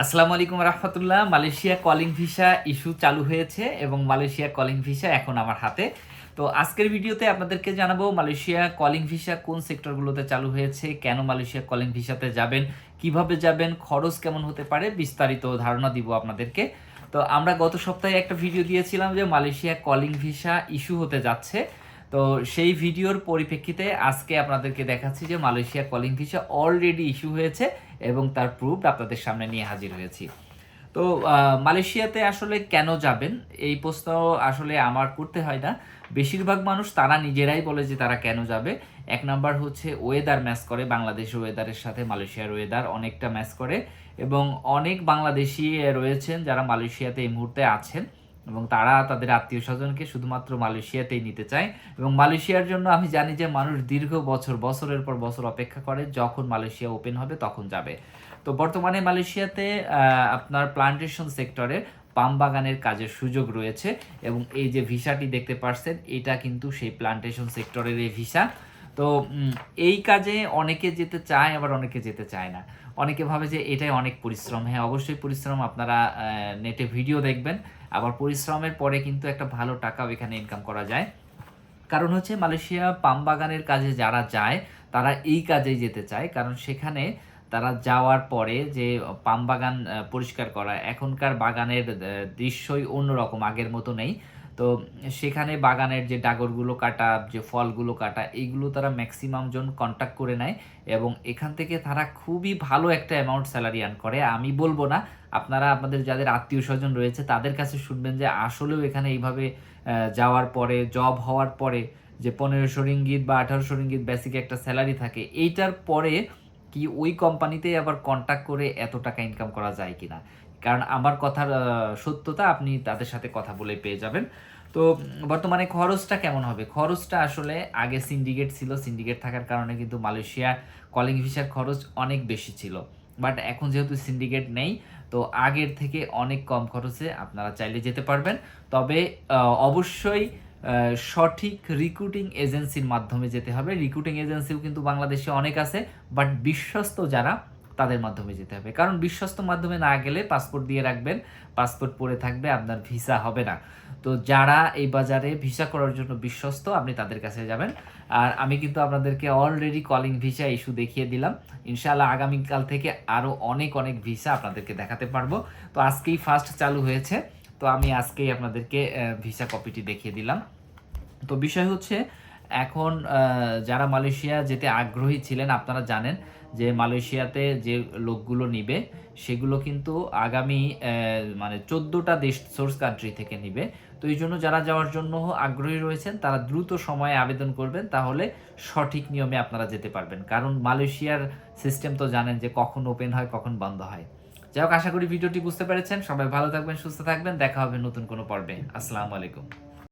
আসসালামু আলাইকুম রহমতুল্লাহ। মালয়েশিয়া কলিং ভিসা ইস্যু চালু হয়েছে এবং মালয়েশিয়া কলিং ভিসা এখন আমার হাতে। তো আজকের ভিডিওতে আপনাদেরকে জানাব মালয়েশিয়া কলিং ভিসা কোন সেক্টরগুলোতে চালু হয়েছে, কেন মালয়েশিয়া কলিং ভিসাতে যাবেন, কীভাবে যাবেন, খরচ কেমন হতে পারে, বিস্তারিত ধারণা দিব আপনাদেরকে। তো আমরা গত সপ্তাহে একটা ভিডিও দিয়েছিলাম যে মালয়েশিয়া কলিং ভিসা ইস্যু হতে যাচ্ছে। তো সেই ভিডিওর পরিপ্রেক্ষিতে আজকে আপনাদেরকে দেখাচ্ছি যে Malaysia calling visa already issue হয়েছে এবং তার প্রুফ আপনাদের সামনে নিয়ে হাজির হয়েছি। তো মালয়েশিয়াতে আসলে কেন যাবেন? এই প্রশ্ন আসলে আমার করতে হয় না। বেশিরভাগ মানুষ তারা নিজেরাই বলে যে তারা কেন যাবে। এক নাম্বার হচ্ছে ওয়েদার ম্যাচ করে বাংলাদেশের ওয়েদারের সাথে মালয়েশিয়ার ওয়েদার অনেকটা ম্যাচ করে এবং অনেক বাংলাদেশি রয়েছেন যারা মালয়েশিয়াতে এই মুহূর্তে আছেন। এবং তারা তাদের আত্মীয় স্বজনকে শুধুমাত্র মালয়েশিয়াতেই নিতে চায়। এবং মালয়েশিয়ার জন্য আমি জানি যে মানুষ দীর্ঘ বছর, বছরের পর বছর অপেক্ষা করে, যখন মালয়েশিয়া ওপেন হবে তখন যাবে। তো বর্তমানে মালয়েশিয়াতে আপনার প্লান্টেশন সেক্টরে পাম বাগানের কাজের সুযোগ রয়েছে এবং এই যে ভিসাটি দেখতে পারছেন, এটা কিন্তু সেই প্লান্টেশন সেক্টরের এই ভিসা। তো এই কাজে অনেকে যেতে চায়, আবার অনেকে যেতে চায় না। অনেকে ভাবে যে এটাই অনেক পরিশ্রম। হ্যাঁ অবশ্যই পরিশ্রম। আপনারা নেটে ভিডিও দেখবেন। আবার পরিশ্রমের পরে কিন্তু একটা ভালো টাকাও এখানে ইনকাম করা যায়। কারণ হচ্ছে মালয়েশিয়া পাম বাগানের কাজে যারা যায়, তারা এই কাজেই যেতে চায়। কারণ সেখানে তারা যাওয়ার পরে যে পাম বাগান পরিষ্কার করা, এখনকার বাগানের দৃশ্যই অন্যরকম, আগের মতো নেই। তো সেখানে বাগানের যে ডাগরগুলো কাটা, যে ফলগুলো কাটা, এইগুলো তারা ম্যাক্সিমাম জন কন্ট্যাক্ট করে নেয় এবং এখান থেকে তারা খুবই ভালো একটা অ্যামাউন্ট স্যালারি আর্ন করে। আমি বলব না, আপনারা আপনাদের যাদের আত্মীয় স্বজন রয়েছে, তাদের কাছে শুনবেন যে আসলেও এখানে এইভাবে যাওয়ার পরে জব হওয়ার পরে যে পনেরোশো রিঙ্গিত বা আঠারোশো রিঙ্গিত বেসিক একটা স্যালারি থাকে, এইটার পরে কি ওই কোম্পানিতে আবার কন্ট্যাক্ট করে এত টাকা ইনকাম করা যায় কিনা? কারণ আমার কথার সত্যতা আপনি তাদের সাথে কথা বলে পেয়ে যাবেন। তো বর্তমানে খরচটা কেমন হবে? খরচটা আসলে আগে সিন্ডিকেট ছিল সিন্ডিকেট থাকার কারণে কিন্তু মালয়েশিয়া কলিং ভিসার খরচ অনেক বেশি ছিল। বাট এখন যেহেতু সিন্ডিকেট নেই, তো আগের থেকে অনেক কম খরচে আপনারা চাইলে যেতে পারবেন। তবে অবশ্যই সঠিক রিক্রুটিং এজেন্সির মাধ্যমে যেতে হবে। রিক্রুটিং এজেন্সিও কিন্তু বাংলাদেশে অনেক আছে বাট বিশ্বস্ত যারা তাদের মাধ্যমে যেতে হবে। কারণ বিশ্বস্ত মাধ্যমে না গেলে পাসপোর্ট দিয়ে রাখবেন, পাসপোর্ট পরে থাকবে, আপনার ভিসা হবে না। তো যারা এই বাজারে ভিসা করার জন্য বিশ্বস্ত, আপনি তাদের কাছে যাবেন। আর আমি কিন্তু আপনাদেরকে অলরেডি কলিং ভিসা ইস্যু দেখিয়ে দিলাম। ইনশাআল্লাহ আগামীকাল থেকে আরও অনেক অনেক ভিসা আপনাদেরকে দেখাতে পারব। তো আজকেই ফার্স্ট চালু হয়েছে। তো আমি আজকেই আপনাদেরকে ভিসা কপিটি দেখিয়ে দিলাম। তো বিষয় হচ্ছে এখন যারা মালয়েশিয়া যেতে আগ্রহী ছিলেন, আপনারা জানেন যে মালয়েশিয়াতে যে লোকগুলো নিবে, সেগুলো কিন্তু আগামী মানে চোদ্দোটা দেশ সোর্স কান্ট্রি থেকে নিবে। তো এই জন্য যারা যাওয়ার জন্য আগ্রহী রয়েছেন, তারা দ্রুত সময়ে আবেদন করবেন, তাহলে সঠিক নিয়মে আপনারা যেতে পারবেন। কারণ মালয়েশিয়ার সিস্টেম তো জানেন যে কখন ওপেন হয়, কখন বন্ধ হয়। যাই হোক, আশা করি ভিডিওটি বুঝতে পেরেছেন। সবাই ভালো থাকবেন, সুস্থ থাকবেন। দেখা হবে নতুন কোনো পর্বে। আসসালামু আলাইকুম।